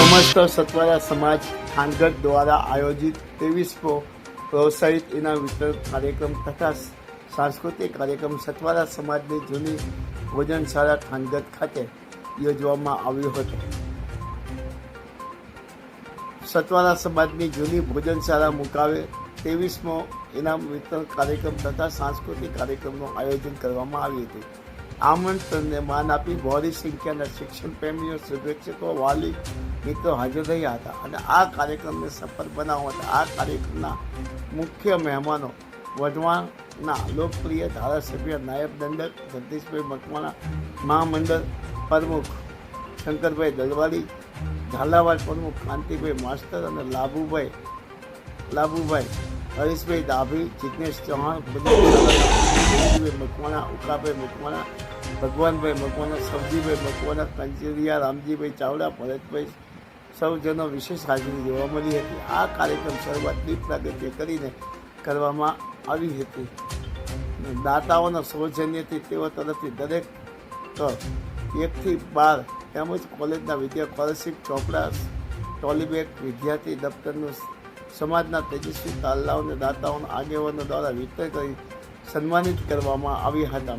સતવારા સમાજ ખાનગઢ દ્વારા આયોજિત ત્રેવીસમો પ્રોત્સાહિત ઇનામ વિતરણ કાર્યક્રમ તથા સાંસ્કૃતિક કાર્યક્રમ સતવારા સમાજની જૂની ભોજનશાળા ખાનગઢ ખાતે યોજવામાં આવ્યો હતો. સતવારા સમાજની જૂની ભોજનશાળા મુકાવે ત્રેવીસમો ઇનામ વિતરણ કાર્યક્રમ તથા સાંસ્કૃતિક કાર્યક્રમનું આયોજન કરવામાં આવ્યું હતું. આમંત્રણને માન આપી બહોળી સંખ્યાના શિક્ષણ પ્રેમીઓ, શુભેચ્છકો, વાલી મિત્રો હાજર રહ્યા હતા અને આ કાર્યક્રમને સફળ બનાવવા માટે આ કાર્યક્રમના મુખ્ય મહેમાનો વઢવાણના લોકપ્રિય ધારાસભ્ય નાયબ દંડક જગદીશભાઈ મકવાણા, મહામંડળ પ્રમુખ શંકરભાઈ દલવાડી, ઝાલાવાડ પ્રમુખ કાંતિભાઈ માસ્તર અને લાભુભાઈ લાભુભાઈ હરીશભાઈ ડાભી જિજ્ઞેશ ચૌહાણ બધુભાઈ મકવાણા, ઉકાભાઈ મકવાણા, ભગવાનભાઈ મકવાના સવજીભાઈ મકવાના કંચેરિયા રામજીભાઈ ચાવડા, ભરતભાઈ સૌજનો વિશેષ હાજરી જોવા મળી હતી. આ કાર્યક્રમ શરૂઆત દીપ પ્રાગટ્ય કરીને કરવામાં આવી હતી. દાતાઓના સૌજન્યથી તેઓ તરફથી દરેક એકથી બાર તેમજ કોલેજના વિદ્યા સ્કોલરશીપ, ચોપડા, ટોલીબેગ વિદ્યાર્થી, દફતરનું સમાજના તેજસ્વી તાલાઓને દાતાઓના આગેવાનો દ્વારા વિતરણ કરી સન્માનિત કરવામાં આવ્યા હતા.